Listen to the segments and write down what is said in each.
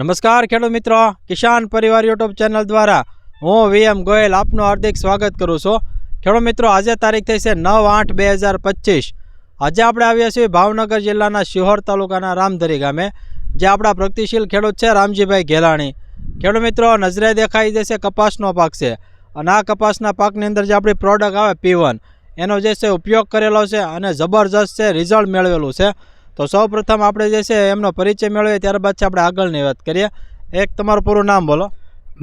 નમસ્કાર ખેડૂત મિત્રો, કિસાન પરિવાર યુટ્યુબ ચેનલ દ્વારા હું વીએમ ગોયલ આપનું હાર્દિક સ્વાગત કરું છું. ખેડૂત મિત્રો, આજે તારીખ થઈ છે નવ આઠ બે હજાર પચીસ. આજે આપણે આવ્યા છીએ ભાવનગર જિલ્લાના શિહોર તાલુકાના રામધરી ગામે, જે આપણા પ્રગતિશીલ ખેડૂત છે રામજીભાઈ ઘેલાણી. ખેડૂત મિત્રો, નજરે દેખાઈ જશે કપાસનો પાક છે. અને આ કપાસના પાકની અંદર જે આપણી પ્રોડક્ટ આવે પીવન એનો જે છે ઉપયોગ કરેલો છે અને જબરજસ્ત છે રિઝલ્ટ મેળવેલું છે. તો સૌ પ્રથમ આપણે જે છે એમનો પરિચય મેળવીએ ત્યારબાદ છે આપણે આગળની વાત કરીએ. એક તમારું પૂરું નામ બોલો.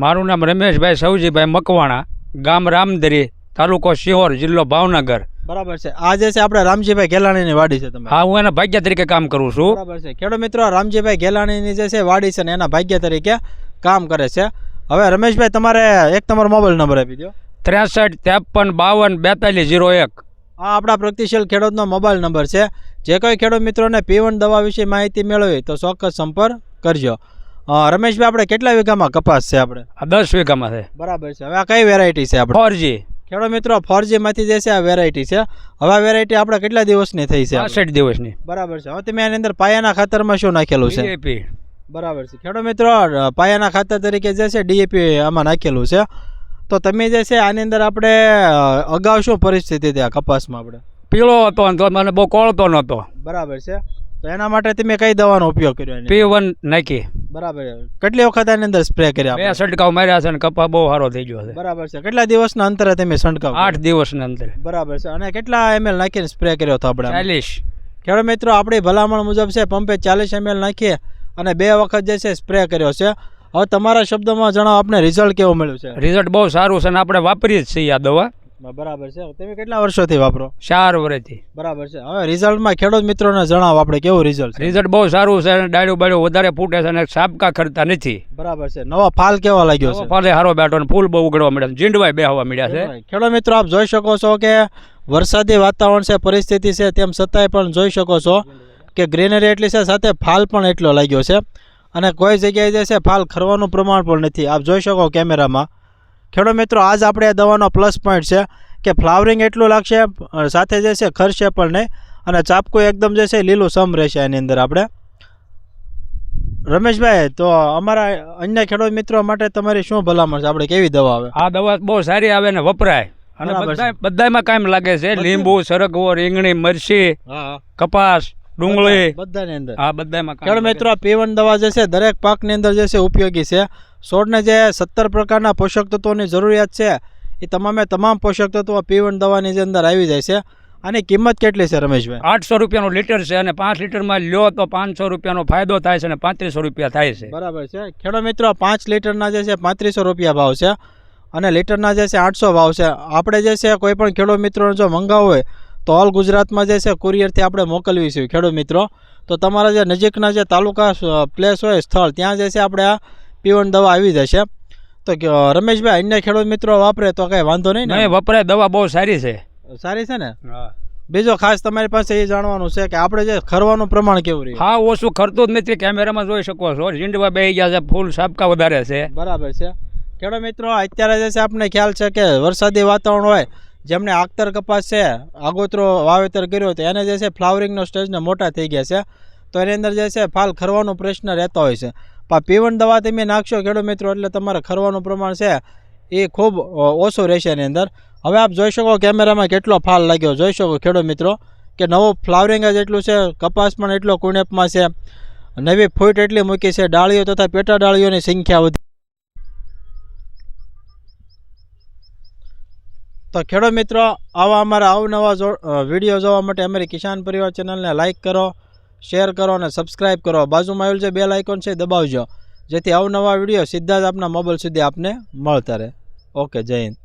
મારું નામ રમેશભાઈ સૌજીભાઈ મકવાણા ગામ રામદરી તાલુકો શિહોર જિલ્લો ભાવનગર. બરાબર છે. આ જે છે આપણે રામજીભાઈ ગેલાણીની વાડી છે તમે હા હું એના ભાગ્ય તરીકે કામ કરું છું. બરાબર છે. ખેડૂત મિત્રો રામજીભાઈ ગેલાણીની જે છે વાડી છે ને એના ભાગ્ય તરીકે કામ કરે છે. હવે રમેશભાઈ તમારે એક તમારો મોબાઈલ નંબર આપી દો ત્રેસઠ ત્રેપન બાવન બેતાલીસ જીરો એક. આ આપણા પ્રગતિશીલ ખેડૂતનો મોબાઈલ નંબર છે. જે કોઈ ખેડૂત મિત્રોને પીવન દવા વિશે માહિતી મેળવી તો ચોક્કસ સંપર્ક કરજો. રમેશભાઈ આપણે કેટલા વીઘામાં કપાસ છે આપણે? દસ વીઘામાં છે. બરાબર છે. હવે આ કઈ વેરાયટી છે આપણે? ફોરજી. ખેડૂત મિત્રો ફોરજી માંથી જે છે આ વેરાયટી છે. હવે આ વેરાયટી આપણે કેટલા દિવસની થઈ છે? આપણે? દિવસની. બરાબર છે. હવે તમે આની અંદર પાયાના ખાતરમાં શું નાખેલું છે. બરાબર છે. ખેડૂત મિત્રો પાયાના ખાતર તરીકે જે છે ડીએપી આમાં નાખેલું છે. તો તમે જે છે આની અંદર આપણે અગાઉ શું પરિસ્થિતિ હતી આ કપાસમાં આપણે? પીળો હતો તો મને બહુ કોળતો નહોતો. બરાબર છે. તો એના માટે તમે કઈ દવાનો ઉપયોગ કર્યો પી વન નાખી. બરાબર કેટલી વખત આની અંદર સ્પ્રે કર્યા બે છંટકાવ માર્યા છે અને કપા બહુ સારો થઈ ગયો છે. બરાબર છે. કેટલા દિવસના અંતરે તમે છંટકાવ આઠ દિવસના અંતરે. બરાબર છે. અને કેટલા એમએલ નાખીને સ્પ્રે કર્યો હતો આપણે? ચાલીસ. ખેડૂત મિત્રો આપણી ભલામણ મુજબ છે પંપે ચાલીસ એમએલ નાખીએ અને બે વખત જે છે સ્પ્રે કર્યો છે. હવે તમારા શબ્દોમાં જણાવો આપણે રિઝલ્ટ કેવું મળ્યું છે? રિઝલ્ટ બહુ સારું છે અને આપણે વાપરીએ જ છીએ આ દવા. બરાબર છે. તમે કેટલા વર્ષોથી વાપરો? ચાર વર્ષથી બરાબર છે. હવે રિઝલ્ટમાં ખેડૂત મિત્રોને જણાવો આપણે કેવું રિઝલ્ટ રિઝલ્ટ બહુ સારું છે અને ડાળ્યું બાળ્યું વધારે ફૂટે છે અને સાબકા ખરતા નથી. બરાબર છે. નવો ફાલ કેવો લાગ્યો છે? ફાલે હારો બેઠો અને ફૂલ બહુ ઉગડવા મળ્યા છે. જીંડવાય બેહવા મળ્યા છે. ખેડૂત મિત્રો આપ જોઈ શકો છો કે વરસાદી વાતાવરણ છે પરિસ્થિતિ છે તેમ છતાંય પણ જોઈ શકો છો કે ગ્રીનરી એટલી છે સાથે ફાલ પણ એટલો લાગ્યો છે. અને કોઈ જગ્યાએ જે છે ફાલ ખરવાનું પ્રમાણ પણ નથી. આપ જોઈ શકો કેમેરામાં. ખેડૂત મિત્રો આજ આપણે આ દવાનો પ્લસ પોઈન્ટ છે કે ફ્લાવરિંગ એટલું લાગશે સાથે જે છે ખરશે પણ નહીં અને ચાપકું એકદમ જે છે લીલું સમ રહેશે એની અંદર આપણે. રમેશભાઈ તો અમારા અન્ય ખેડૂત મિત્રો માટે તમારી શું ભલામણ છે? આપણે કેવી દવા આવે? આ દવા બહુ સારી આવે ને વપરાય. અને બધા બધામાં કાયમ લાગે છે. લીંબુ સરગવો રીંગણી મરચી કપાસ. ડુંગળી. બધાની અંદર. હા બધામાં ખેડૂત મિત્રો આ પીવન દવા જે છે દરેક પાકની અંદર જે છે ઉપયોગી છે. છોડને જે સત્તર પ્રકારના પોષક તત્વોની જરૂરિયાત છે એ તમામે તમામ પોષક તત્વો પીવન દવાની જે અંદર આવી જાય છે. આની કિંમત કેટલી છે રમેશભાઈ? આઠસો રૂપિયાનું લીટર છે અને પાંચ લીટરમાં લ્યો તો પાંચસો રૂપિયાનો ફાયદો થાય છે અને પાંત્રીસો રૂપિયા થાય છે. બરાબર છે. ખેડૂત મિત્રો પાંચ લીટરના જે છે પાંત્રીસો રૂપિયા ભાવ છે અને લીટરના જે છે આઠસો ભાવ છે. આપણે જે છે કોઈ પણ ખેડૂત મિત્રોને જો મંગાવવું હોય તો ઓલ ગુજરાતમાં જે છે કુરિયરથી આપણે મોકલવી છે ખેડૂત મિત્રો. તો તમારા જે નજીકના જે તાલુકા પ્લેસ હોય સ્થળ ત્યાં જે છે આપણે આ પીવન દવા આવી જશે. તો રમેશભાઈ અન્ય ખેડૂત મિત્રો વાપરે તો કાંઈ વાંધો નહીં ને? વપરાય દવા બહુ સારી છે. સારી છે ને? બીજો ખાસ તમારી પાસે એ જાણવાનું છે કે આપણે જે ખરવાનું પ્રમાણ કેવું રહ્યું? હા ઓછું ખરતું જ નથી કેમેરામાં જોઈ શકો છો. જીંડવા બે ગયા છે ફૂલ સાબકા વધારે છે. બરાબર છે. ખેડૂત મિત્રો અત્યારે જે છે આપણને ખ્યાલ છે કે વરસાદી વાતાવરણ હોય જેમને આખતર કપાસ છે, આગોતરો વાવેતર કર્યો તો એને જે છે ફ્લાવરિંગનો સ્ટેજને મોટા થઈ ગયા છે. તો એની અંદર જે છે ફાલ ખરવાનો પ્રશ્ન રહેતો હોય છે. પણ પીવણ દવા તમે નાખશો ખેડૂત મિત્રો એટલે તમારે ખરવાનું પ્રમાણ છે એ ખૂબ ઓછું રહેશે એની અંદર. હવે આપ જોઈ શકો કેમેરામાં કેટલો ફાલ લાગ્યો. જોઈ શકો ખેડૂત મિત્રો કે નવો ફ્લાવરિંગ જ એટલું છે, કપાસ પણ એટલો કુણેપમાં છે. નવી ફૂટ એટલી મૂકી છે, ડાળીઓ તથા પેટા ડાળીઓની સંખ્યા વધી તો ખેડૂત મિત્રો, આવા અમારા અવનવા વીડિયો જોવા માટે અમારી કિસાન પરિવાર ચેનલને લાઇક કરો શેર કરો અને સબસ્ક્રાઇબ કરો. બાજુમાં આવેલું જે બેલ આઇકોન છે દબાવજો, જેથી અવનવા વીડિયો સીધા જ આપના મોબાઈલ સુધી આપને મળતા રહે. ઓકે જય હિન્દ.